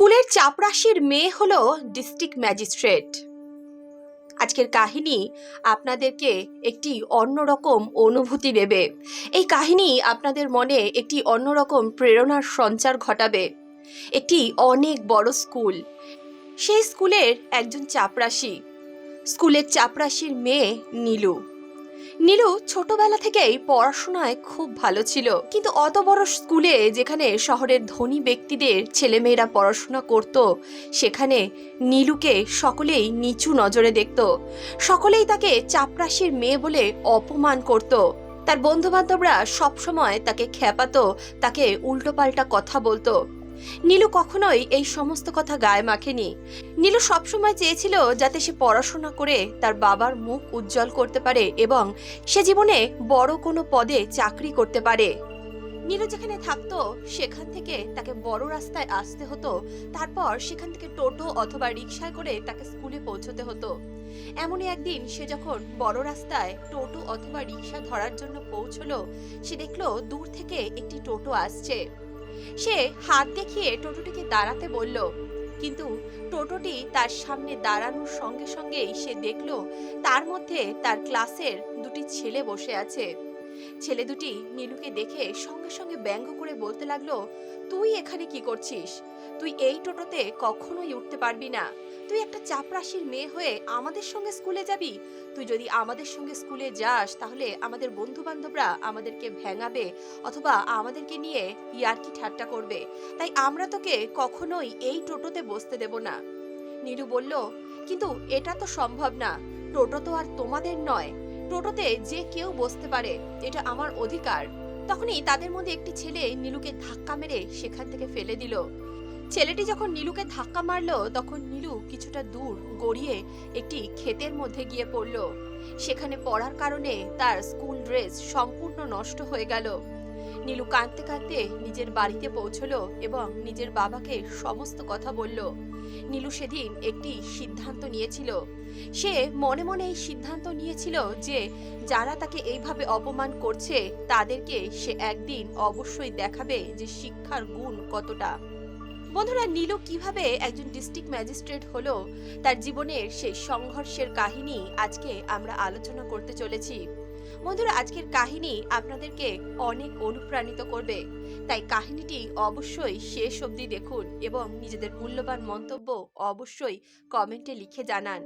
স্কুলের চাপরাশির মেয়ে হলো ডিস্ট্রিক্ট ম্যাজিস্ট্রেট। আজকের কাহিনী আপনাদেরকে একটি অন্যরকম অনুভূতি দেবে। এই কাহিনী আপনাদের মনে একটি অন্যরকম প্রেরণার সঞ্চার ঘটাবে। একটি অনেক বড় স্কুল। সেই স্কুলের একজন চাপরাশি। স্কুলের চাপরাশির মেয়ে নীলু। নীলু ছোটবেলা থেকেই পড়াশোনায় খুব ভালো ছিল। কিন্তু অত বড় স্কুলে যেখানে শহরের ধনী ব্যক্তিদের ছেলেমেয়েরা পড়াশোনা করত, সেখানে নীলুকে সকলেই নিচু নজরে দেখত। সকলেই তাকে চাপরাশির মেয়ে বলে অপমান করত। তার বন্ধুবান্ধবরা সবসময় তাকে খেপাতো, তাকে উল্টোপাল্টা কথা বলতো। নীলু কখনোই এই সমস্ত কথা গায়ে মাখেনি। নীলু সবসময় চেয়েছিল যাতে সে পড়াশোনা করে তার বাবার মুখ উজ্জ্বল করতে পারে এবং সে জীবনে বড় কোনো পদে চাকরি করতে পারে। নীলু যেখানে থাকতো, সেখান থেকে তাকে বড় রাস্তায় আসতে হতো, তারপর সেখান থেকে টোটো অথবা রিক্সায় করে তাকে স্কুলে পৌঁছতে হতো। এমনই একদিন সে যখন বড় রাস্তায় টোটো অথবা রিক্সা ধরার জন্য পৌঁছলো, সে দেখল দূর থেকে একটি টোটো আসছে। সে হাত দেখিয়ে টোটোটিকে দাঁড়াতে বলল, কিন্তু টোটোটি তার সামনে দাঁড়ানোর সঙ্গে সঙ্গেই সে দেখল তার মধ্যে তার ক্লাসের দুটি ছেলে বসে আছে। ছেলে দুটি নীলুকে দেখে সঙ্গে সঙ্গে ব্যঙ্গ করে বলতে লাগল, তুই এখানে কি করছিস? তুই এই টোটোতে কখনোই উঠতে পারবি না। তুই একটা চাপরাশির মেয়ে হয়ে আমাদের সঙ্গে স্কুলে যাবি? তুই যদি আমাদের সঙ্গে স্কুলে যাস, তাহলে আমাদের বন্ধু বান্ধবরা আমাদেরকে ভেঙাবে অথবা আমাদেরকে নিয়ে ইয়ার্কি ঠাট্টা করবে। তাই আমরা তোকে কখনোই এই টোটোতে বসতে দেব না। নীলু বলল, কিন্তু এটা তো সম্ভব না। টোটো তো আর তোমাদের নয়। টোটোতে যে কেউ বসতে পারে, এটা আমার অধিকার। তখনই তাদের মধ্যে একটি ছেলে নীলুকে ধাক্কা মেরে সেখান থেকে ফেলে দিল। ছেলেটি যখন নীলুকে ধাক্কা মারলো, তখন নীলু কিছুটা দূর গড়িয়ে একটি ক্ষেতের মধ্যে গিয়ে পড়ল। সেখানে পড়ার কারণে তার স্কুল ড্রেস সম্পূর্ণ নষ্ট হয়ে গেল। নীলু কাঁদতে কাঁদতে নিজের বাড়িতে পৌঁছলো এবং নিজের বাবাকে সমস্ত কথা বলল। নীলু সেদিন একটি সিদ্ধান্ত নিয়েছিল। সে মনে মনে এই সিদ্ধান্ত নিয়েছিল যে যারা তাকে এইভাবে অপমান করছে, তাদেরকে সে একদিন অবশ্যই দেখাবে যে শিক্ষার গুণ কতটা। বন্ধুরা, নীল কীভাবে একজন ডিস্ট্রিক্ট ম্যাজিস্ট্রেট হলো, তার জীবনের সেই সংঘর্ষের কাহিনী আজকে আমরা আলোচনা করতে চলেছি। বন্ধুরা, আজকের কাহিনী আপনাদেরকে অনেক অনুপ্রাণিত করবে। তাই কাহিনীটি অবশ্যই শেষ অবধি দেখুন এবং নিজেদের মূল্যবান মন্তব্য অবশ্যই কমেন্টে লিখে জানান।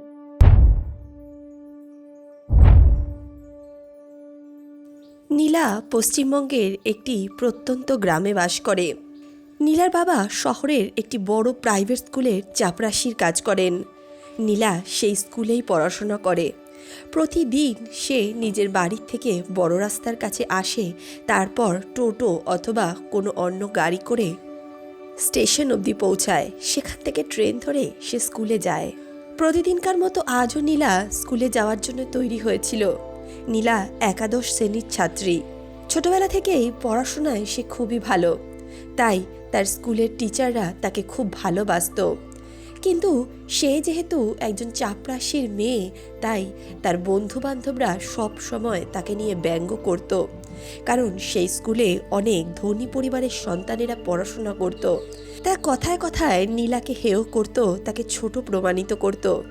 নীলা পশ্চিমবঙ্গের একটি প্রত্যন্ত গ্রামে বাস করে। নীলার বাবা শহরের একটি বড় প্রাইভেট স্কুলের চাপরাশির কাজ করেন। নীলা সেই স্কুলেই পড়াশোনা করে। প্রতিদিন সে নিজের বাড়ির থেকে বড় রাস্তার কাছে আসে, তারপর টোটো অথবা কোনো অন্য গাড়ি করে স্টেশন অবধি পৌঁছায়। সেখান থেকে ট্রেন ধরে সে স্কুলে যায়। প্রতিদিনকার মতো আজও নীলা স্কুলে যাওয়ার জন্য তৈরি হয়েছিল। নীলা একাদশ শ্রেণির ছাত্রী। ছোটবেলা থেকেই পড়াশোনায় সে খুবই ভালো। তাই তার স্কুলের টিচাররা তাকে খুব ভালোবাসতো। কিন্তু সে যেহেতু একজন চাপরাশির মেয়ে, তাই তার বন্ধু বান্ধবরা সব সময় তাকে নিয়ে ব্যঙ্গ করত। কারণ সেই স্কুলে অনেক ধনী পরিবারের সন্তানেরা পড়াশোনা করত। তার কথায় কথায় নীলাকে হেয় করত, তাকে ছোট প্রমাণিত করত।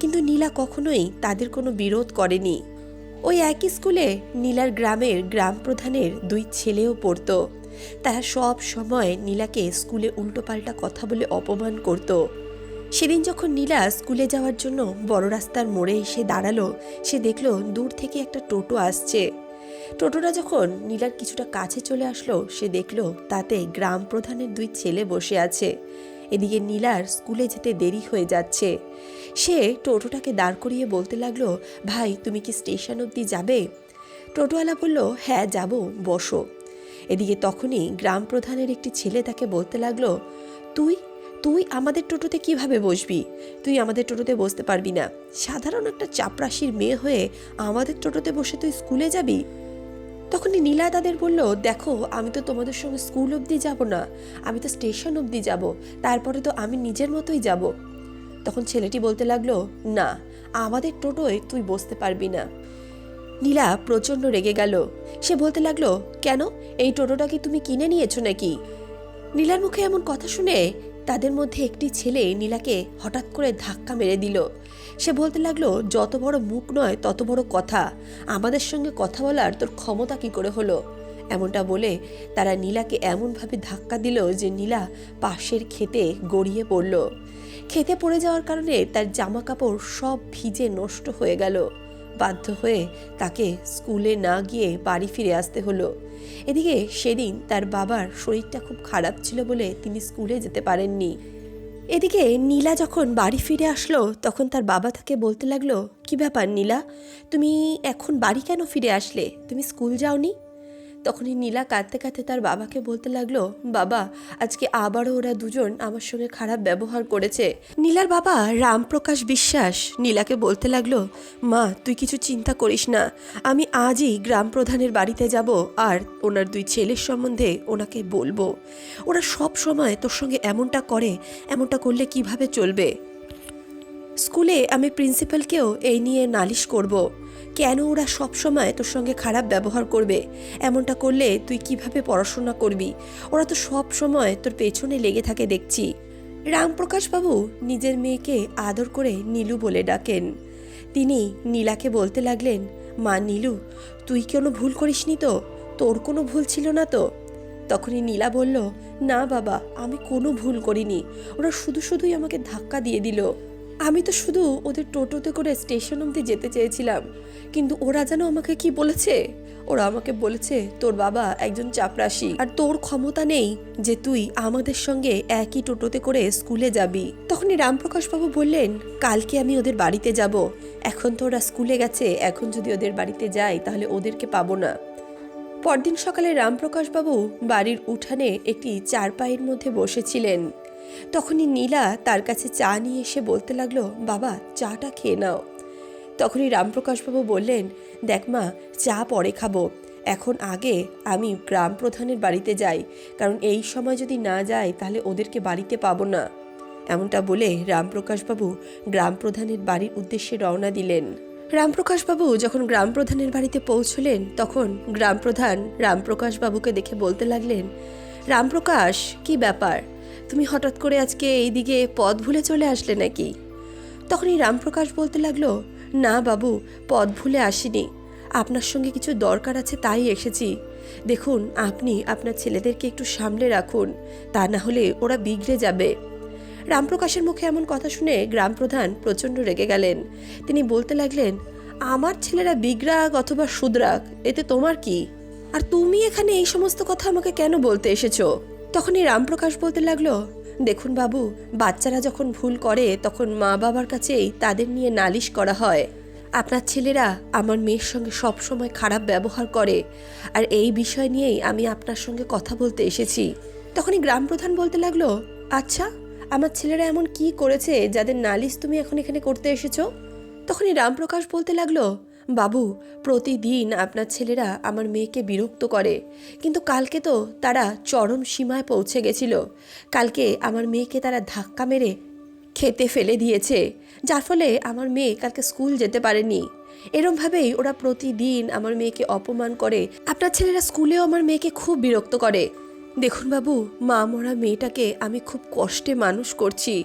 কিন্তু নীলা কখনোই তাদের কোনো বিরোধ করেনি। ওই একই স্কুলে নীলার গ্রামের গ্রাম প্রধানের দুই ছেলেও পড়তো। তারা সব সময় নীলাকে স্কুলে উল্টোপাল্টা কথা বলে অপমান করত। সেদিন যখন নীলা স্কুলে যাওয়ার জন্য বড় রাস্তার মোড়ে এসে দাঁড়াল, সে দেখল দূর থেকে একটা টোটো আসছে। টোটোটা যখন নীলার কিছুটা কাছে চলে আসলো, সে দেখল তাতে গ্রাম প্রধানের দুই ছেলে বসে আছে। এদিকে নীলার স্কুলে যেতে দেরি হয়ে যাচ্ছে। সে টোটোটাকে দাঁড় করিয়ে বলতে লাগল, ভাই, তুমি কি স্টেশন অবধি যাবে? টোটোওয়ালা বলল হ্যাঁ যাব, বসো। এদিকে তখনই গ্রাম প্রধানের একটি ছেলে তাকে বলতে লাগল, তুই তুই আমাদের টোটোতে কীভাবে বসবি? তুই আমাদের টোটোতে বসতে পারবি না। সাধারণ একটা চাপরাশির মেয়ে হয়ে আমাদের টোটোতে বসে তুই স্কুলে যাবি? তখনই নীলা তাদের বলল, দেখো, আমি তো তোমাদের সঙ্গে স্কুল অবধি যাব না। আমি তো স্টেশন অবধি যাব। তারপরে তো আমি নিজের মতোই যাব। তখন ছেলেটি বলতে লাগল, না, আমাদের টোটোয় তুই বসতে পারবি না। নীলা প্রচণ্ড রেগে গেল। সে বলতে লাগল, কেন? এই টোটোটা কি তুমি কিনে নিয়েছো নাকি? নীলার মুখে এমন কথা শুনে তাদের মধ্যে একটি ছেলে নীলাকে হঠাৎ করে ধাক্কা মেরে দিল। সে বলতে লাগল, যত বড় মুখ নয়, তত বড় কথা। আমাদের সঙ্গে কথা বলার তোর ক্ষমতা কি করে হলো? এমনটা বলে তারা নীলাকে এমনভাবে ধাক্কা দিল যে নীলা পাশের খেতে গড়িয়ে পড়ল। খেতে পড়ে যাওয়ার কারণে তার জামা কাপড় সব ভিজে নষ্ট হয়ে গেল। বাধ্য হয়ে তাকে স্কুলে না গিয়ে বাড়ি ফিরে আসতে হলো। এদিকে সেদিন তার বাবার শরীরটা খুব খারাপ ছিল বলে তিনি স্কুলে যেতে পারেননি। এদিকে নীলা যখন বাড়ি ফিরে আসলো, তখন তার বাবা তাকে বলতে লাগল, কি ব্যাপার নীলা? তুমি এখন বাড়ি কেন ফিরে আসলে? তুমি স্কুল যাওনি? তখনই নীলা কাঁদতে কাঁদতে তার বাবাকে বলতে লাগল, বাবা, আজকে আবারও ওরা দুজন আমার সঙ্গে খারাপ ব্যবহার করেছে। নীলার বাবা রামপ্রকাশ বিশ্বাস নীলাকে বলতে লাগল, মা, তুই কিছু চিন্তা করিস না। আমি আজই গ্রাম প্রধানের বাড়িতে যাব আর ওনার দুই ছেলের সম্বন্ধে ওনাকে বলব। ওরা সব সময় তোর সঙ্গে এমনটা করে, এমনটা করলে কীভাবে চলবে? স্কুলে আমি প্রিন্সিপালকেও এই নিয়ে নালিশ করব। কেন ওরা সব সময় তোর সঙ্গে খারাপ ব্যবহার করবে? এমনটা করলে তুই কীভাবে পড়াশোনা করবি? ওরা তো সব সময় তোর পেছনে লেগে থাকে দেখছি। রামপ্রকাশ বাবু নিজের মেয়েকে আদর করে নীলু বলে ডাকেন। তিনি নীলাকে বলতে লাগলেন, মা নীলু, তুই কোনো ভুল করিসনি তো? তোর কোনো ভুল ছিল না তো? তখনই নীলা বলল, না বাবা, আমি কোনো ভুল করিনি। ওরা শুধু শুধুই আমাকে ধাক্কা দিয়ে দিল। আমি তো শুধু ওদের টোটোতে করে স্টেশন অবধি যেতে চেয়েছিলাম। কিন্তু ওরা যেন আমাকে কি বলেছে? ওরা আমাকে বলেছে, তোর বাবা একজন চাপরাশি। আর তোর ক্ষমতা নেই যে তুই আমাদের সঙ্গে একই টোটোতে করে স্কুলে যাবি। তখনই রামপ্রকাশ বাবু বললেন, কালকে আমি ওদের বাড়িতে যাব। এখন তো ওরা স্কুলে গেছে। এখন যদি ওদের বাড়িতে যাই, তাহলে ওদেরকে পাবো না। পরদিন সকালে রামপ্রকাশবাবু বাড়ির উঠানে একটি চারপাইয়ের মধ্যে বসেছিলেন। তখনই নীলা তার কাছে চা নিয়ে এসে বলতে লাগল, বাবা, চাটা খেয়ে নাও। তখনই রামপ্রকাশবাবু বললেন, দেখ মা, চা পরে খাব। এখন আগে আমি গ্রাম প্রধানের বাড়িতে যাই, কারণ এই সময় যদি না যাই তাহলে ওদেরকে বাড়িতে পাবো না। এমনটা বলে রামপ্রকাশবাবু গ্রাম প্রধানের বাড়ির উদ্দেশ্যে রওনা দিলেন। রামপ্রকাশবাবু যখন গ্রাম প্রধানের বাড়িতে পৌঁছলেন, তখন গ্রাম প্রধান রামপ্রকাশবাবুকে দেখে বলতে লাগলেন, রামপ্রকাশ, কি ব্যাপার? তুমি হঠাৎ করে আজকে এইদিকে পথ ভুলে চলে আসলে নাকি? তখনই রামপ্রকাশ বলতে লাগল, না বাবু, পথ ভুলে আসিনি। আপনার সঙ্গে কিছু দরকার আছে তাই এসেছি। দেখুন, আপনি আপনার ছেলেদেরকে একটু সামলে রাখুন, তা না হলে ওরা বিগড়ে যাবে। রামপ্রকাশের মুখে এমন কথা শুনে গ্রাম প্রধান প্রচণ্ড রেগে গেলেন। তিনি বলতে লাগলেন, আমার ছেলেরা বিগ্রাগ অথবা শুদ্রাক এতে তোমার কি? আর তুমি এখানে এই সমস্ত কথা আমাকে কেন বলতে এসেছ? তখনই রামপ্রকাশ বলতে লাগল, দেখুন বাবু, বাচ্চারা যখন ভুল করে, তখন মা বাবার কাছেই তাদের নিয়ে নালিশ করা হয়। আপনার ছেলেরা আমার মেয়ের সঙ্গে সব সময় খারাপ ব্যবহার করে, আর এই বিষয় নিয়েই আমি আপনার সঙ্গে কথা বলতে এসেছি। তখনই গ্রাম প্রধান বলতে লাগল আচ্ছা আমার ছেলেরা এমন কি করেছে যাদের নালিশ তুমি এখন এখানে করতে এসেছ? তখনই রামপ্রকাশ বলতে লাগল বাবু, প্রতিদিন আপনার ছেলেরা আমার মেয়েকে বিরক্ত করে। কিন্তু কালকে তো তারা চরম সীমায় পৌঁছে গেছিল। কালকে আমার মেয়েকে তারা ধাক্কা মেরে খেতে ফেলে দিয়েছে। যার ফলে আমার মেয়ে কালকে স্কুল যেতে পারেনি। এরমভাবেই ওরা প্রতিদিন আমার মেয়েকে অপমান করে। আপনার ছেলেরা স্কুলেও আমার মেয়েকে খুব বিরক্ত করে। দেখুন বাবু, মা মরা মেয়েটাকে আমি খুব কষ্টে মানুষ করছি।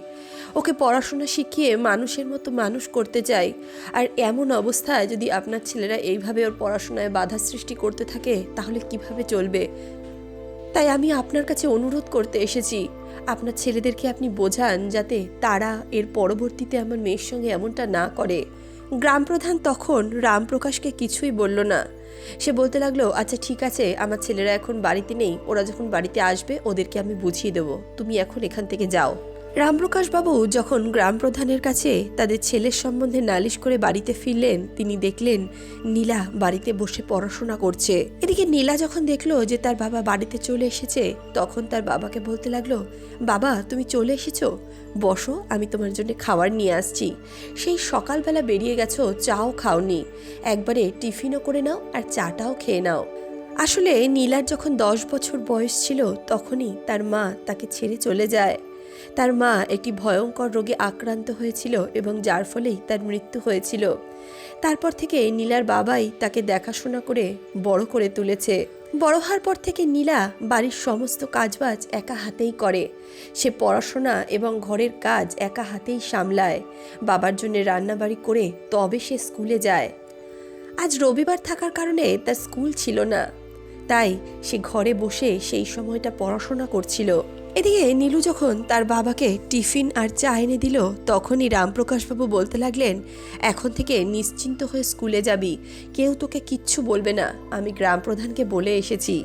ওকে পড়াশোনা শিখিয়ে মানুষের মতো মানুষ করতে চাই। আর এমন অবস্থায় যদি আপনার ছেলেরা এইভাবে ওর পড়াশোনায় বাধা সৃষ্টি করতে থাকে, তাহলে কীভাবে চলবে? তাই আমি আপনার কাছে অনুরোধ করতে এসেছি। আপনার ছেলেদেরকে আপনি বোঝান যাতে তারা এর পরবর্তীতে আমার মেয়ের সঙ্গে এমনটা না করে। গ্রাম প্রধান তখন রামপ্রকাশকে কিছুই বলল না। সে বলতে লাগল আচ্ছা ঠিক আছে, আমার ছেলেরা এখন বাড়িতে নেই, ওরা যখন বাড়িতে আসবে, ওদেরকে আমি বুঝিয়ে দেবো। তুমি এখন এখান থেকে যাও। রামপ্রকাশ বাবু যখন গ্রাম প্রধানের কাছে তাদের ছেলের সম্বন্ধে নালিশ করে বাড়িতে ফিরলেন, তিনি দেখলেন নীলা বাড়িতে বসে পড়াশোনা করছে। এদিকে নীলা যখন দেখল যে তার বাবা বাড়িতে চলে এসেছে, তখন তার বাবাকে বলতে লাগল, বাবা, তুমি চলে এসেছ? বসো, আমি তোমার জন্য খাবার নিয়ে আসছি। সেই সকালবেলা বেরিয়ে গেছো, চাও খাওনি। একবারে টিফিনও করে নাও আর চাটাও খেয়ে নাও। আসলে নীলার যখন দশ বছর বয়স ছিল, তখনই তার মা তাকে ছেড়ে চলে যায়। তার মা একটি ভয়ঙ্কর রোগে আক্রান্ত হয়েছিল এবং যার ফলেই তার মৃত্যু হয়েছিল। তারপর থেকে নীলার বাবাই তাকে দেখাশোনা করে বড় করে তুলেছে। বড় হওয়ার পর থেকে নীলা বাড়ির সমস্ত কাজবাজ একা হাতেই করে। সে পড়াশোনা এবং ঘরের কাজ একা হাতেই সামলায়। বাবার জন্য রান্নাবাড়ি করে তবে সে স্কুলে যায়। আজ রবিবার থাকার কারণে তার স্কুল ছিল না। তাই সে ঘরে বসে সেই সময়টা পড়াশোনা করছিল। এদিকে নীলু যখন তার বাবাকে টিফিন আর চা এনে দিল, তখনই রামপ্রকাশবাবু বলতে লাগলেন, এখন থেকে নিশ্চিন্ত হয়ে স্কুলে যাবি। কেউ তোকে কিচ্ছু বলবে না। আমি গ্রাম প্রধানকে বলে এসেছি।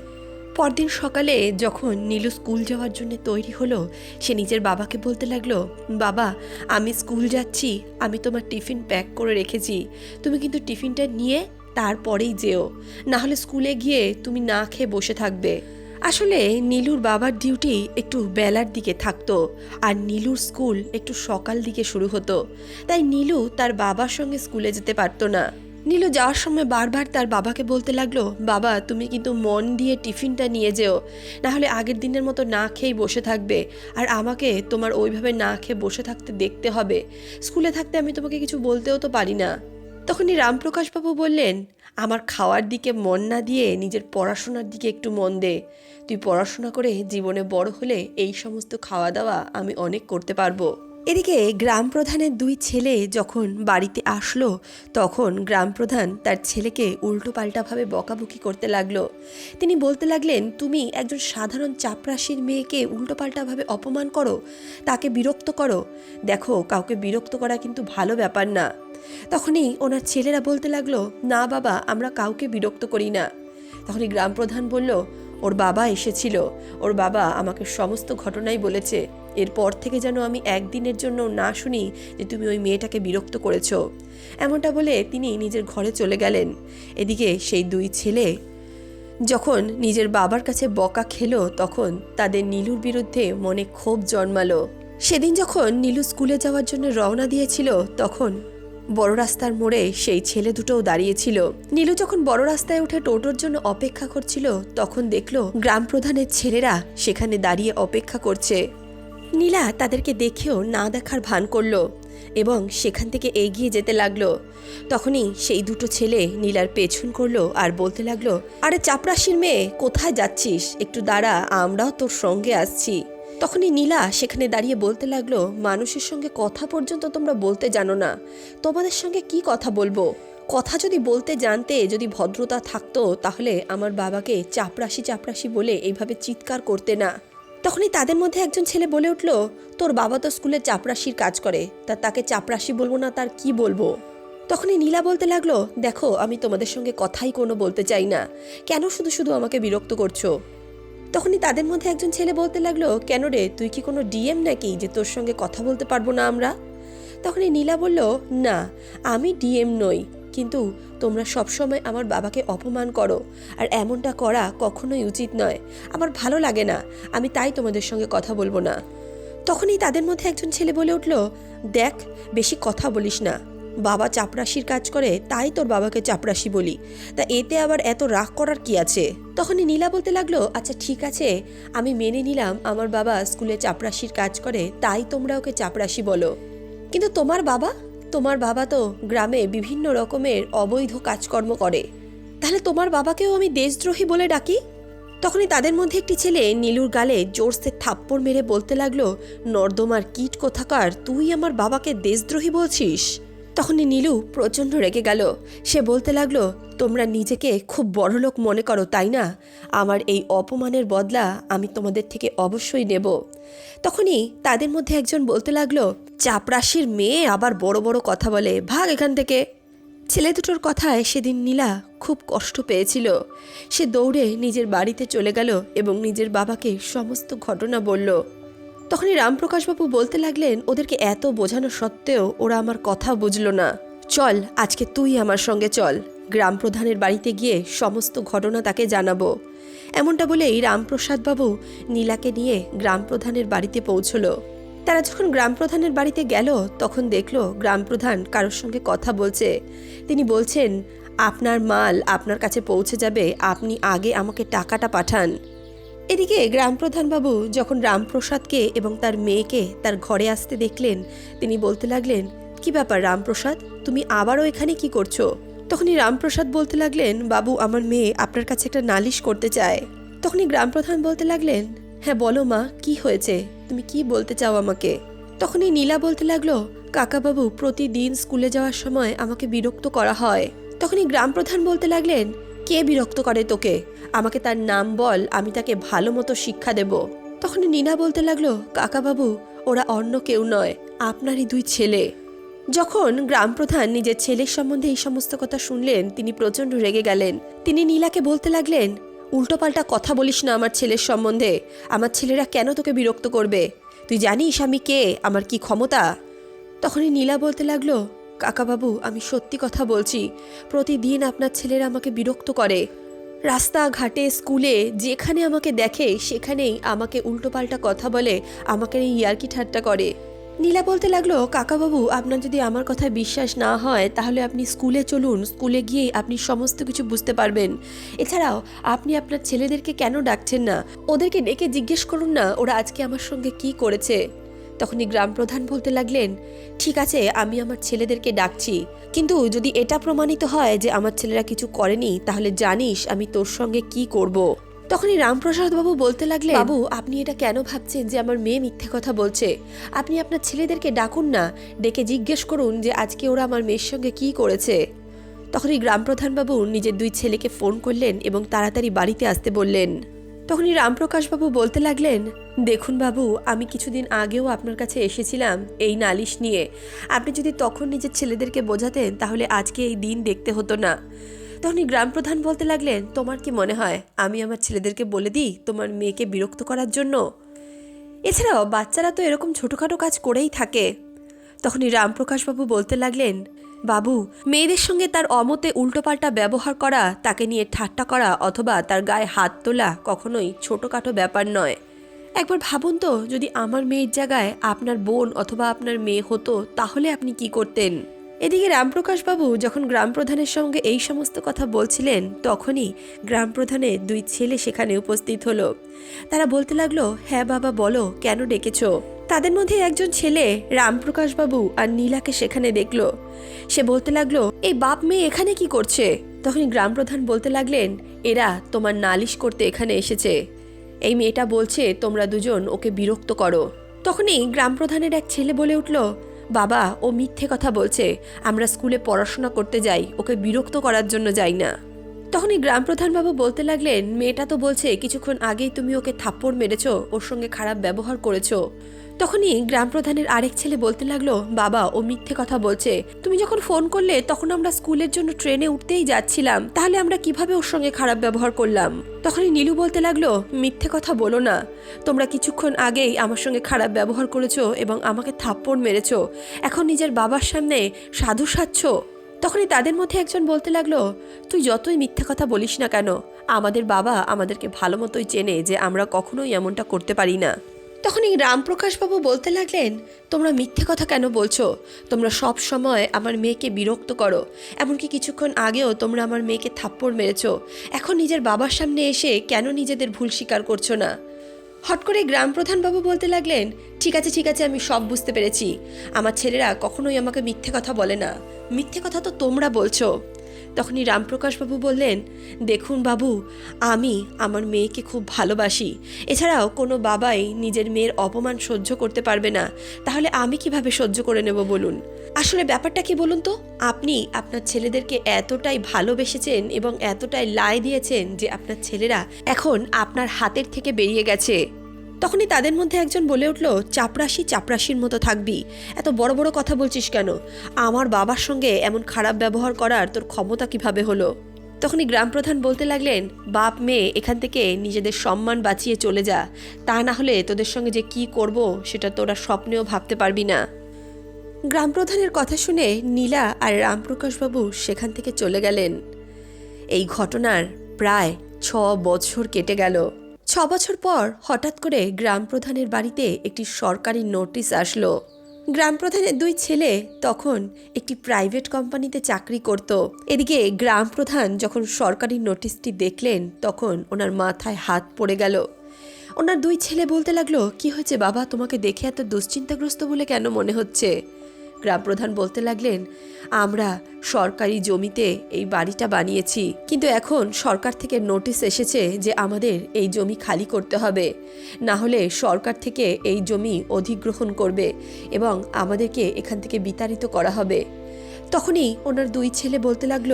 পরদিন সকালে যখন নীলু স্কুল যাওয়ার জন্য তৈরি হলো, সে নিজের বাবাকে বলতে লাগল, বাবা, আমি স্কুল যাচ্ছি। আমি তোমার টিফিন প্যাক করে রেখেছি। তুমি কিন্তু টিফিনটা নিয়ে তারপরেই যেও। না হলে স্কুলে গিয়ে তুমি না খেয়ে বসে থাকবে। আসলে নীলুর বাবার ডিউটি একটু বেলার দিকে থাকতো আর নীলুর স্কুল একটু সকাল দিকে শুরু হতো। তাই নীলু তার বাবার সঙ্গে স্কুলে যেতে পারতো না। নীলু যাওয়ার সময় বারবার তার বাবাকে বলতে লাগল, বাবা, তুমি কিন্তু মন দিয়ে টিফিনটা নিয়ে যেও। না হলে আগের দিনের মতো না খেয়েই বসে থাকবে। আর আমাকে তোমার ওইভাবে না খেয়ে বসে থাকতে দেখতে হবে। স্কুলে থাকতে আমি তোমাকে কিছু বলতেও তো পারি না। তখনই রামপ্রকাশবাবু বললেন, আমার খাওয়ার দিকে মন না দিয়ে নিজের পড়াশোনার দিকে একটু মন দে। তুই পড়াশোনা করে জীবনে বড় হলে এই সমস্ত খাওয়া দাওয়া আমি অনেক করতে পারব। এদিকে গ্রাম প্রধানের দুই ছেলে যখন বাড়িতে আসলো, তখন গ্রাম প্রধান তার ছেলেকে উল্টোপাল্টাভাবে বকাবকি করতে লাগল। তিনি বলতে লাগলেন, তুমি একজন সাধারণ চাপরাশির মেয়েকে উল্টোপাল্টাভাবে অপমান করো, তাকে বিরক্ত করো। দেখো, কাউকে বিরক্ত করা কিন্তু ভালো ব্যাপার না। তখনই ওনার ছেলেরা বলতে লাগল, না বাবা, আমরা কাউকে বিরক্ত করি না। তখনই গ্রাম প্রধান বলল, ওর বাবা এসেছিল। ওর বাবা আমাকে সমস্ত ঘটনাই বলেছে। এরপর থেকে যেন আমি একদিনের জন্য না শুনি যে তুমি ওই মেয়েটাকে বিরক্ত করেছ। এমনটা বলে তিনি নিজের ঘরে চলে গেলেন। এদিকে সেই দুই ছেলে যখন নিজের বাবার কাছে বকা খেলো, তখন তাদের নীলুর বিরুদ্ধে মনে ক্ষোভ জন্মালো। সেদিন যখন নীলু স্কুলে যাওয়ার জন্য রওনা দিয়েছিল, তখন বড় রাস্তার মোড়ে সেই ছেলে দুটোও দাঁড়িয়েছিল। নীলু যখন বড় রাস্তায় উঠে টোটোর জন্য অপেক্ষা করছিল, তখন দেখল গ্রাম প্রধানের ছেলেরা সেখানে দাঁড়িয়ে অপেক্ষা করছে। নীলা তাদেরকে দেখেও না দেখার ভান করল এবং সেখান থেকে এগিয়ে যেতে লাগল। তখনই সেই দুটো ছেলে নীলার পেছন করল আর বলতে লাগল, আরে চাপরাশির মেয়ে, কোথায় যাচ্ছিস? একটু দাঁড়া, আমরাও তোর সঙ্গে আসছি। তখনই নীলা সেখানে দাঁড়িয়ে বলতে লাগল, মানুষের সঙ্গে কথা পর্যন্ত তোমরা বলতে জানো না। তোমাদের সঙ্গে কি কথা বলব? কথা যদি বলতে জানতে যদি ভদ্রতা থাকতো, তাহলে আমার বাবাকে চাপরাশি চাপরাশি বলে এইভাবে চিৎকার করতে না। তখনই তাদের মধ্যে একজন ছেলে বলে উঠল, তোর বাবা তো স্কুলে চাপরাশির কাজ করে, তা তাকে চাপরাশি বলব না, তার কি বলব? তখনই নীলা বলতে লাগল, দেখো, আমি তোমাদের সঙ্গে কথাই কোনো বলতে চাই না। কেন শুধু শুধু আমাকে বিরক্ত করছ? তখনই তাদের মধ্যে একজন ছেলে বলতে লাগল, কেন রে, তুই কি কোনো ডিএম নাকি যে তোর সঙ্গে কথা বলতে পারব না আমরা? তখনই নীলা বলল, না, আমি ডিএম নই, কিন্তু তোমরা সবসময় আমার বাবাকে অপমান করো, আর এমনটা করা কখনোই উচিত নয়। আমার ভালো লাগে না, আমি তাই তোমাদের সঙ্গে কথা বলব না। তখনই তাদের মধ্যে একজন ছেলে বলে উঠল, দেখ, বেশি কথা বলিস না। বাবা চাপরাশির কাজ করে, তাই তোর বাবাকে চাপরাশি বলি। তা এতে আবার এত রাগ করার কি আছে? তখনই নীলা বলতে লাগল আচ্ছা ঠিক আছে, আমি মেনে নিলাম, আমার বাবা স্কুলে চাপরাশির কাজ করে, তাই তোমরা ওকে চাপরাশি বলো। কিন্তু তোমার বাবা? তোমার বাবা তো গ্রামে বিভিন্ন রকমের অবৈধ কাজকর্ম করে। তাহলে তোমার বাবাকেও আমি দেশদ্রোহী বলে ডাকি? তখনই তাদের মধ্যে একটি ছেলে নীলুর গালে জোরসে থাপ্পড় মেরে বলতে লাগল, নর্দমার কীট কোথাকার, তুই আমার বাবাকে দেশদ্রোহী বলছিস? তখনই নীলু প্রচণ্ড রেগে গেল। সে বলতে লাগল, তোমরা নিজেকে খুব বড়লোক মনে করো, তাই না? আমার এই অপমানের বদলা আমি তোমাদের থেকে অবশ্যই নেব। তখনই তাদের মধ্যে একজন বলতে লাগল, চাপরাশির মেয়ে আবার বড় বড় কথা বলে, ভাগ এখান থেকে। ছেলে দুটোর কথায় সেদিন নীলা খুব কষ্ট পেয়েছিল। সে দৌড়ে নিজের বাড়িতে চলে গেল এবং নিজের বাবাকে সমস্ত ঘটনা বলল। তখনই রামপ্রকাশবাবু বলতে লাগলেন, ওদেরকে এত বোঝানো সত্ত্বেও ওরা আমার কথা বুঝলো না। চল, আজকে তুই আমার সঙ্গে চল। গ্রাম প্রধানের বাড়িতে গিয়ে সমস্ত ঘটনা তাকে জানাব। এমনটা বলেই রামপ্রসাদবাবু নীলাকে নিয়ে গ্রাম প্রধানের বাড়িতে পৌঁছলো। তারা যখন গ্রাম প্রধানের বাড়িতে গেল, তখন দেখল গ্রাম প্রধান কারোর সঙ্গে কথা বলছে। তিনি বলছেন, আপনার মাল আপনার কাছে পৌঁছে যাবে, আপনি আগে আমাকে টাকাটা পাঠান। এদিকে গ্রামপ্রধান বাবু যখন রামপ্রসাদকে এবং তার মেয়েকে তার ঘরে আসতে দেখলেন, তিনি বলতে লাগলেন, কি ব্যাপার রামপ্রসাদ? তুমি আবারও এখানে কি করছ? তখনই রামপ্রসাদ বলতে লাগলেন, বাবু, আমার মেয়ে আপনার কাছে একটা নালিশ করতে চায়। তখনই গ্রামপ্রধান বলতে লাগলেন হ্যাঁ বলো মা, কি হয়েছে? তুমি কি বলতে চাও আমাকে? তখনই নীলা বলতে লাগল, কাকাবাবু, প্রতিদিন স্কুলে যাওয়ার সময় আমাকে বিরক্ত করা হয়। তখনই গ্রামপ্রধান বলতে লাগলেন কে বিরক্ত করে তোকে? আমাকে তার নাম বল, আমি তাকে ভালো মতো শিক্ষা দেব। তখনই নীনা বলতে লাগল, কাকাবাবু, ওরা অন্য কেউ নয়, আপনারই দুই ছেলে। যখন গ্রামপ্রধান নিজের ছেলের সম্বন্ধে এই সমস্ত কথা শুনলেন, তিনি প্রচণ্ড রেগে গেলেন। তিনি নীলাকে বলতে লাগলেন, উল্টোপাল্টা কথা বলিস না আমার ছেলের সম্বন্ধে, আমার ছেলেরা কেন তোকে বিরক্ত করবে? তুই জানিস আমি কে, আমার কি ক্ষমতা? তখনই নীলা বলতে লাগল কাকাবাবু, আমি সত্যি কথা বলছি। প্রতিদিন আপনার ছেলেরা আমাকে বিরক্ত করে। রাস্তাঘাটে, স্কুলে, যেখানে আমাকে দেখে, সেখানেই আমাকে উল্টোপাল্টা কথা বলে, আমাকে এই ইয়ার্কি ঠাট্টা করে। নীলা বলতে লাগল, কাকাবাবু, আপনার যদি আমার কথায় বিশ্বাস না হয়, তাহলে আপনি স্কুলে চলুন। স্কুলে গিয়েই আপনি সমস্ত কিছু বুঝতে পারবেন। এছাড়াও, আপনি আপনার ছেলেদেরকে কেন ডাকছেন না? ওদেরকে ডেকে জিজ্ঞেস করুন না, ওরা আজকে আমার সঙ্গে কি করেছে? তখনই গ্রামপ্রধান বলতে লাগলেন, ঠিক আছে, আমি আমার ছেলেদেরকে ডাকছি। কিন্তু যদি এটা প্রমাণিত হয় যে আমার ছেলেরা কিছু করেনি, তাহলে জানিস আমি তোর সঙ্গে কি করব। তখনই রামপ্রসাদ বাবু বলতে লাগলেন, বাবু, আপনি এটা কেন ভাবছেন যে আমার মেয়ে মিথ্যে কথা বলছে? আপনি আপনার ছেলেদেরকে ডাকুন না, ডেকে জিজ্ঞেস করুন যে আজকে ওরা আমার মেয়ের সঙ্গে কি করেছে। তখনই গ্রামপ্রধান বাবু নিজের দুই ছেলেকে ফোন করলেন এবং তাড়াতাড়ি বাড়িতে আসতে বললেন। তখনই রামপ্রকাশবাবু বলতে লাগলেন, দেখুন বাবু, আমি কিছুদিন আগেও আপনার কাছে এসেছিলাম এই নালিশ নিয়ে। আপনি যদি তখন নিজের ছেলেদেরকে বোঝাতেন, তাহলে আজকে এই দিন দেখতে হতো না। তখনই গ্রামপ্রধান বলতে লাগলেন, তোমার কি মনে হয়, আমি আমার ছেলেদেরকে বলে দিই তোমার মেয়েকে বিরক্ত করার জন্য? এছাড়াও বাচ্চারা তো এরকম ছোটোখাটো কাজ করেই থাকে। তখনই রামপ্রকাশবাবু বলতে লাগলেন বাবু, মেয়েদের সঙ্গে তার অমতে উল্টোপাল্টা ব্যবহার করা, তাকে নিয়ে ঠাট্টা করা অথবা তার গায়ে হাত তোলা কখনোই ছোটোখাটো ব্যাপার নয়। একবার ভাবুন তো, যদি আমার মেয়ের জায়গায় আপনার বোন অথবা আপনার মেয়ে হতো, তাহলে আপনি কি করতেন? এদিকে রামপ্রকাশবাবু যখন গ্রাম প্রধানের সঙ্গে এই সমস্ত কথা বলছিলেন, তখনই গ্রাম প্রধানের দুই ছেলে সেখানে উপস্থিত হলো। তারা বলতে লাগল হ্যাঁ বাবা, বলো, কেন ডেকেছো? তাদের মধ্যে একজন ছেলে রামপ্রকাশবাবু আর নীলাকে সেখানে দেখল। সে বলতে লাগল, এই বাপ মেয়ে এখানে কি করছে? তখনই গ্রাম প্রধান বলতে লাগলেন, এরা তোমার নালিশ করতে এখানে এসেছে। এই মেয়েটা বলছে তোমরা দুজন ওকে বিরক্ত করো। তখনই গ্রাম প্রধানের এক ছেলে বলে উঠল বাবা, ও মিথ্যে কথা বলছে। আমরা স্কুলে পড়াশোনা করতে যাই, ওকে বিরক্ত করার জন্য যাই না। তখনই গ্রাম প্রধানবাবু বলতে লাগলেন, মেয়েটা তো বলছে, কিছুক্ষণ আগেই তুমি ওকে থাপ্পড় মেরেছ, ওর সঙ্গে খারাপ ব্যবহার করেছ। তখনই গ্রাম প্রধানের আরেক ছেলে বলতে লাগল, বাবা, ও মিথ্যে কথা বলছে। তুমি যখন ফোন করলে, তখন আমরা স্কুলের জন্য ট্রেনে উঠতেই যাচ্ছিলাম। তাহলে আমরা কীভাবে ওর সঙ্গে খারাপ ব্যবহার করলাম? তখনই নীলু বলতে লাগল, মিথ্যে কথা বলো না। তোমরা কিছুক্ষণ আগেই আমার সঙ্গে খারাপ ব্যবহার করেছ এবং আমাকে থাপ্পড় মেরেছো। এখন নিজের বাবার সামনে সাধু সাচ্ছ তখনই তাদের মধ্যে একজন বলতে লাগল, তুই যতই মিথ্যে কথা বলিস না কেন, আমাদের বাবা আমাদেরকে ভালো মতোই চেনে যে আমরা কখনোই এমনটা করতে পারি না। তখনই রামপ্রকাশবাবু বলতে লাগলেন, তোমরা মিথ্যে কথা কেন বলছো? তোমরা সব সময় আমার মেয়েকে বিরক্ত করো। এমনকি কিছুক্ষণ আগেও তোমরা আমার মেয়েকে থাপ্পড় মেরেছ। এখন নিজের বাবার সামনে এসে কেন নিজেদের ভুল স্বীকার করছ না? হট করে গ্রাম প্রধানবাবু বলতে লাগলেন, ঠিক আছে ঠিক আছে, আমি সব বুঝতে পেরেছি। আমার ছেলেরা কখনোই আমাকে মিথ্যে কথা বলে না। মিথ্যে কথা তো তোমরা বলছো। তখনই রামপ্রকাশবাবু বললেন, দেখুন বাবু, আমি আমার মেয়েকে খুব ভালোবাসি। এছাড়াও কোনো বাবাই নিজের মেয়ের অপমান সহ্য করতে পারবে না। তাহলে আমি কীভাবে সহ্য করে নেব বলুন? আসলে ব্যাপারটা কি বলুন তো? আপনি আপনার ছেলেদেরকে এতটাই ভালোবেসেছেন এবং এতটাই লাই দিয়েছেন যে আপনার ছেলেরা এখন আপনার হাতের থেকে বেরিয়ে গেছে। তখনই তাদের মধ্যে একজন বলে উঠল, চাপরাশি, চাপরাশির মতো থাকবি। এত বড় বড় কথা বলছিস কেন? আমার বাবার সঙ্গে এমন খারাপ ব্যবহার করার তোর ক্ষমতা কীভাবে হলো? তখনই গ্রাম প্রধান বলতে লাগলেন, বাপ, মেয়ে, এখান থেকে নিজেদের সম্মান বাঁচিয়ে চলে যা। তা না হলে তোদের সঙ্গে যে কি করব, সেটা তোরা স্বপ্নেও ভাবতে পারবি না। গ্রাম প্রধানের কথা শুনে নীলা আর রামপ্রকাশবাবু সেখান থেকে চলে গেলেন। এই ঘটনার প্রায় ছ বছর কেটে গেল। ছ বছর পর হঠাৎ করে গ্রাম প্রধানের বাড়িতে একটি সরকারি নোটিশ আসলো। গ্রাম প্রধানের দুই ছেলে তখন একটি প্রাইভেট কোম্পানিতে চাকরি করত। এদিকে গ্রাম প্রধান যখন সরকারি নোটিশটি দেখলেন, তখন ওনার মাথায় হাত পড়ে গেল। ওনার দুই ছেলে বলতে লাগল, কি হয়েছে বাবা? তোমাকে দেখে এত দুশ্চিন্তাগ্রস্ত বলে কেন মনে হচ্ছে? গ্রামপ্রধান বলতে লাগলেন, আমরা সরকারি জমিতে এই বাড়িটা বানিয়েছি, কিন্তু এখন সরকার থেকে নোটিশ এসেছে যে আমাদের এই জমি খালি করতে হবে। না হলে সরকার থেকে এই জমি অধিগ্রহণ করবে এবং আমাদেরকে এখান থেকে বিতাড়িত করা হবে। তখনই ওনার দুই ছেলে বলতে লাগল,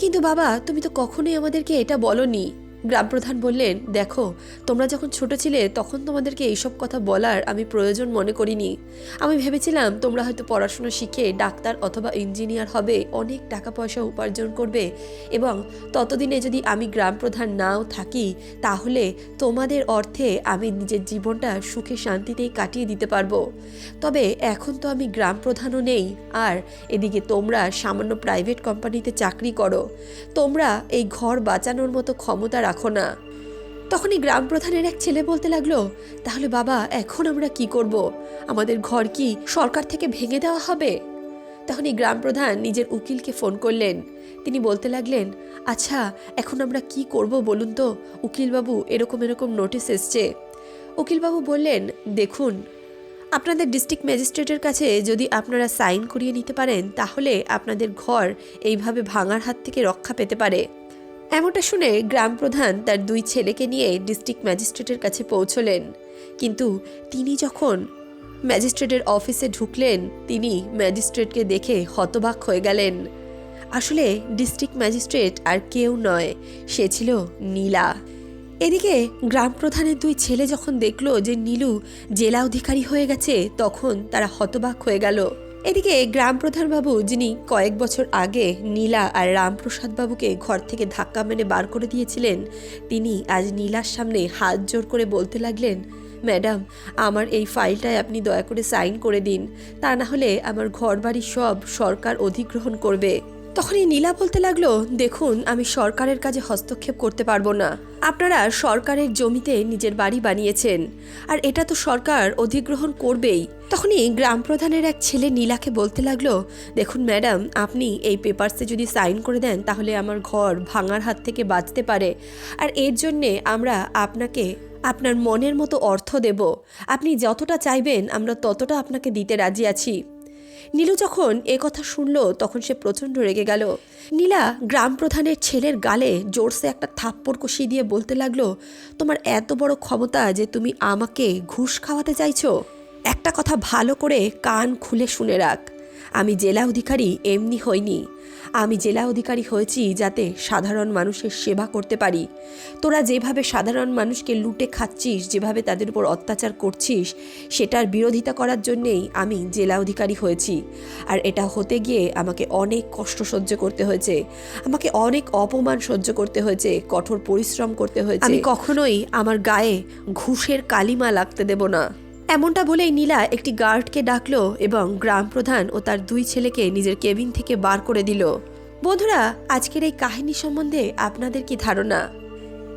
কিন্তু বাবা, তুমি তো কখনোই আমাদেরকে এটা বলনি। গ্রামপ্রধান বললেন, দেখো, তোমরা যখন ছোট ছিলে, তখন তোমাদেরকে এইসব কথা বলার আমি প্রয়োজন মনে করিনি। আমি ভেবেছিলাম তোমরা হয়তো পড়াশুনো শিখে ডাক্তার অথবা ইঞ্জিনিয়ার হবে, অনেক টাকা পয়সা উপার্জন করবে এবং ততদিনে যদি আমি গ্রামপ্রধান নাও থাকি, তাহলে তোমাদের অর্থে আমি নিজের জীবনটা সুখে শান্তিতেই কাটিয়ে দিতে পারব। তবে এখন তো আমি গ্রামপ্রধানও নেই, আর এদিকে তোমরা সামান্য প্রাইভেট কোম্পানিতে চাকরি করো। তোমরা এই ঘর বাঁচানোর মতো ক্ষমতা না। তখনই গ্রাম প্রধানের এক ছেলে বলতে লাগল, তাহলে বাবা, এখন আমরা কি করব? আমাদের ঘর কি সরকার থেকে ভেঙে দেওয়া হবে? তখনই গ্রাম প্রধান নিজের উকিলকে ফোন করলেন। তিনি বলতে লাগলেন আচ্ছা এখন আমরা কি করব বলুন তো? উকিলবাবু, এরকম এরকম নোটিশ এসছে। উকিলবাবু বললেন, দেখুন, আপনাদের ডিস্ট্রিক্ট ম্যাজিস্ট্রেটের কাছে যদি আপনারা সাইন করিয়ে নিতে পারেন, তাহলে আপনাদের ঘর এইভাবে ভাঙার হাত থেকে রক্ষা পেতে পারে। এমনটা শুনে গ্রাম প্রধান তার দুই ছেলেকে নিয়ে ডিস্ট্রিক্ট ম্যাজিস্ট্রেটের কাছে পৌঁছলেন। কিন্তু তিনি যখন ম্যাজিস্ট্রেটের অফিসে ঢুকলেন, তিনি ম্যাজিস্ট্রেটকে দেখে হতবাক হয়ে গেলেন। আসলে ডিস্ট্রিক্ট ম্যাজিস্ট্রেট আর কেউ নয়, সে ছিল নীলা। এদিকে গ্রাম প্রধানের দুই ছেলে যখন দেখল যে নীলু জেলা অধিকারী হয়ে গেছে, তখন তারা হতবাক হয়ে গেল। এদিকে গ্রাম প্রধান বাবু, যিনি কয়েক বছর আগে নীলা আর রামপ্রসাদ বাবুকে ঘর থেকে ধাক্কা মেনে বার করে দিয়েছিলেন, তিনি আজ নীলার সামনে হাত জোর করে বলতে লাগলেন, ম্যাডাম, আমার এই ফাইলটায় আপনি দয়া করে সাইন করে দিন। তা না হলে আমার ঘর বাড়ি সব সরকার অধিগ্রহণ করবে। তখনই নীলা বলতে লাগল, দেখুন, আমি সরকারের কাজে হস্তক্ষেপ করতে পারব না। আপনারা সরকারের জমিতে নিজের বাড়ি বানিয়েছেন, আর এটা তো সরকার অধিগ্রহণ করবেই। তখনই গ্রাম প্রধানের এক ছেলে নীলাকে বলতে লাগল, দেখুন ম্যাডাম, আপনি এই পেপারসে যদি সাইন করে দেন, তাহলে আমার ঘর ভাঙার হাত থেকে বাঁচতে পারে। আর এর জন্যে আমরা আপনাকে, আপনার মনের মতো অর্থ দেব। আপনি যতটা চাইবেন, আমরা ততটা আপনাকে দিতে রাজি আছি। নীলু যখন এ কথা শুনল, তখন সে প্রচণ্ড রেগে গেল। নীলা গ্রাম প্রধানের ছেলের গালে জোরসে একটা থাপ্পড় কষিয়ে দিয়ে বলতে লাগল, তোমার এত বড় ক্ষমতা যে তুমি আমাকে ঘুষ খাওয়াতে চাইছো? একটা কথা ভালো করে কান খুলে শুনে রাখ। আমি জেলা অধিকারী এমনি হইনি। আমি জেলা অধিকারী হয়েছি যাতে সাধারণ মানুষের সেবা করতে পারি। তোরা যেভাবে সাধারণ মানুষকে লুটে খাচ্ছিস, যেভাবে তাদের উপর অত্যাচার করছিস, সেটার বিরোধিতা করার জন্যেই আমি জেলা অধিকারী হয়েছি। আর এটা হতে গিয়ে আমাকে অনেক কষ্ট সহ্য করতে হয়েছে। আমাকে অনেক অপমান সহ্য করতে হয়েছে, কঠোর পরিশ্রম করতে হয়েছে। আমি কখনোই আমার গায়ে ঘুষের কালিমা লাগতে দেব না। এমনটা বলেই নীলা একটি গার্ডকে ডাকলো এবং গ্রাম প্রধান ও তার দুই ছেলেকে নিজের কেবিন থেকে বার করে দিল। বন্ধুরা, আজকের এই কাহিনী সম্বন্ধে আপনাদের কি ধারণা?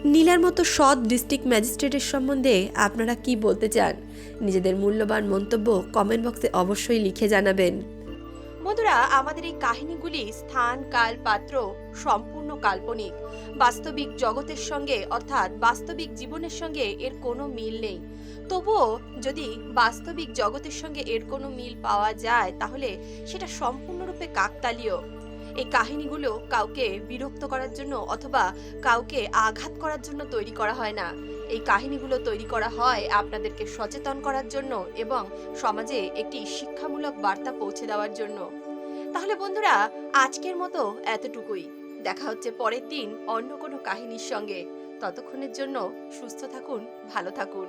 নীলার মতো সৎ ডিস্ট্রিক্ট ম্যাজিস্ট্রেটের সম্বন্ধে আপনারা কি বলতে চান? নিজেদের মূল্যবান মন্তব্য কমেন্ট বক্সে অবশ্যই লিখে জানাবেন। বন্ধুরা, আমাদের এই কাহিনীগুলি স্থান, কাল, পাত্র, সম্পূর্ণ কাল্পনিক। বাস্তবিক জগতের সঙ্গে, অর্থাৎ বাস্তবিক জীবনের সঙ্গে এর কোনো মিল নেই। তবুও যদি বাস্তবিক জগতের সঙ্গে এর কোনো মিল পাওয়া যায়, তাহলে সেটা সম্পূর্ণরূপে কাকতালীয়। এই কাহিনীগুলো কাউকে বিরক্ত করার জন্য অথবা কাউকে আঘাত করার জন্য তৈরি করা হয় না। এই কাহিনীগুলো তৈরি করা হয় আপনাদেরকে সচেতন করার জন্য এবং সমাজে একটি শিক্ষামূলক বার্তা পৌঁছে দেওয়ার জন্য। তাহলে বন্ধুরা, আজকের মতো এতটুকুই। দেখা হচ্ছে পরের দিন অন্য কোনো কাহিনীর সঙ্গে। ততক্ষণের জন্য সুস্থ থাকুন, ভালো থাকুন।